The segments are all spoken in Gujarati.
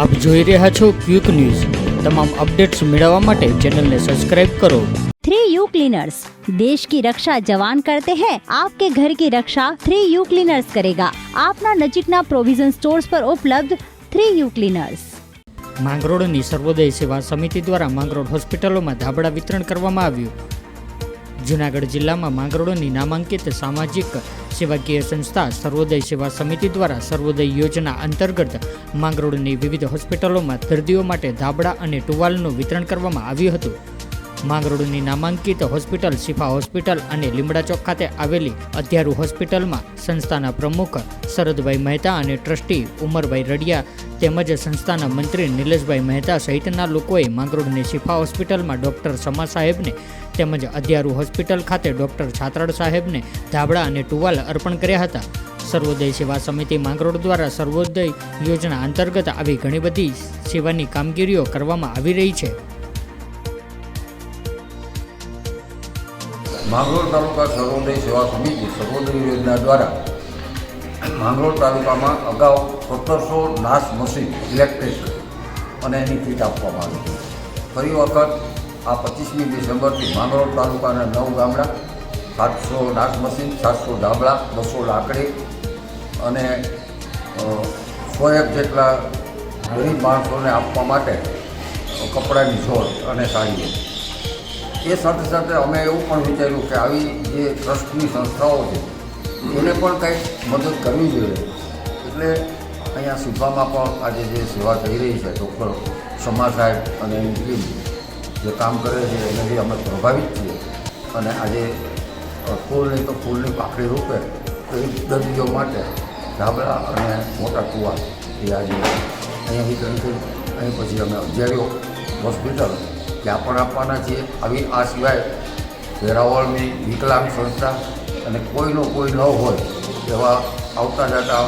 આપ જોઈ રહ્યા છો ક્વિક ન્યૂઝ તમામ અપડેટ્સ મેળવવા માટે ચેનલને સબસ્ક્રાઇબ કરો थ्री यू क्लीनर्स देश की रक्षा जवान करते हैं आपके घर की रक्षा थ्री यू क्लीनर्स करेगा આપના નજીકના પ્રોવિઝન સ્ટોર્સ પર ઉપલબ્ધ થ્રી યુ ક્લીનર્સ માંગરોળની સર્વોદય સેવા સમિતિ દ્વારા માંગરોળ હોસ્પિટલોમાં ધાબળા વિતરણ કરવામાં આવ્યું જૂનાગઢ જિલ્લામાં માંગરોળની નામાંકિત સામાજિક સેવાકીય સંસ્થા સર્વોદય સેવા સમિતિ દ્વારા સર્વોદય યોજના અંતર્ગત માંગરોળની વિવિધ હોસ્પિટલોમાં દર્દીઓ માટે ધાબળા અને ટુવાલનું વિતરણ કરવામાં આવ્યું હતું. માંગરોળની નામાંકિત હોસ્પિટલ શિફા હોસ્પિટલ અને લીમડા ચોક ખાતે આવેલી અધ્યારુ હોસ્પિટલમાં સંસ્થાના પ્રમુખ શરદભાઈ મહેતા અને ટ્રસ્ટી ઉમરભાઈ રડિયા તેમજ સંસ્થાના મંત્રી નિલેશભાઈ મહેતા સહિતના લોકોએ માંગરોળની શિફા હોસ્પિટલમાં ડૉક્ટર સમા સાહેબને તેમજ અધ્યારુ હોસ્પિટલ ખાતે ડૉક્ટર છાત્રાડ સાહેબને ધાબળા અને ટુવાલ અર્પણ કર્યા હતા. સર્વોદય સેવા સમિતિ માંગરોળ દ્વારા સર્વોદય યોજના અંતર્ગત આવી ઘણી બધી સેવાની કામગીરીઓ કરવામાં આવી રહી છે. માંગરોળ તાલુકા સર્વોદય સેવા સમિતિ સર્વોદય યોજના દ્વારા માંગરોળ તાલુકામાં અગાઉ સત્તરસો નાશ મશીન ઇલેક્ટ્રિક અને એની કીટ આપવામાં આવી. ફરી વખત આ પચીસમી ડિસેમ્બરથી માંગરોળ તાલુકાના નવ ગામડા, સાતસો નાશ મશીન, સાતસો ધાબળા, બસો લાકડી અને સો એક જેટલા ગરીબ માણસોને આપવા માટે કપડાની છોડ અને સાડીઓ. એ સાથે સાથે અમે એવું પણ વિચાર્યું કે આવી જે ટ્રસ્ટની સંસ્થાઓ છે, એને પણ કંઈક મદદ કરવી જોઈએ. એટલે અહીંયા સુભામાં પણ આજે જે સેવા થઈ રહી છે, ડૉક્ટર શમા સાહેબ અને એની ટીમ જે કામ કરે છે એનાથી અમે પ્રભાવિત છીએ. અને આજે ફૂલની તો ફૂલની પાખડી રૂપે એ દર્દીઓ માટે ધાબળા અને મોટા કુવા એ આજે અહીંયા વિતરણ અહીં પછી અમે અગિયારીઓ હોસ્પિટલ ત્યાં પણ આપવાના છીએ. આવી આ સિવાય વેરાવળની વિકલાંગ સંસ્થા અને કોઈનો કોઈ ન હોય એવા આવતા જતા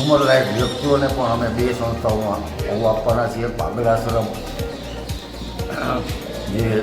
ઉંમરલાયક વ્યક્તિઓને પણ અમે બે સંસ્થાઓમાં આવું આપવાના છીએ. પાગલ આશ્રમ 因为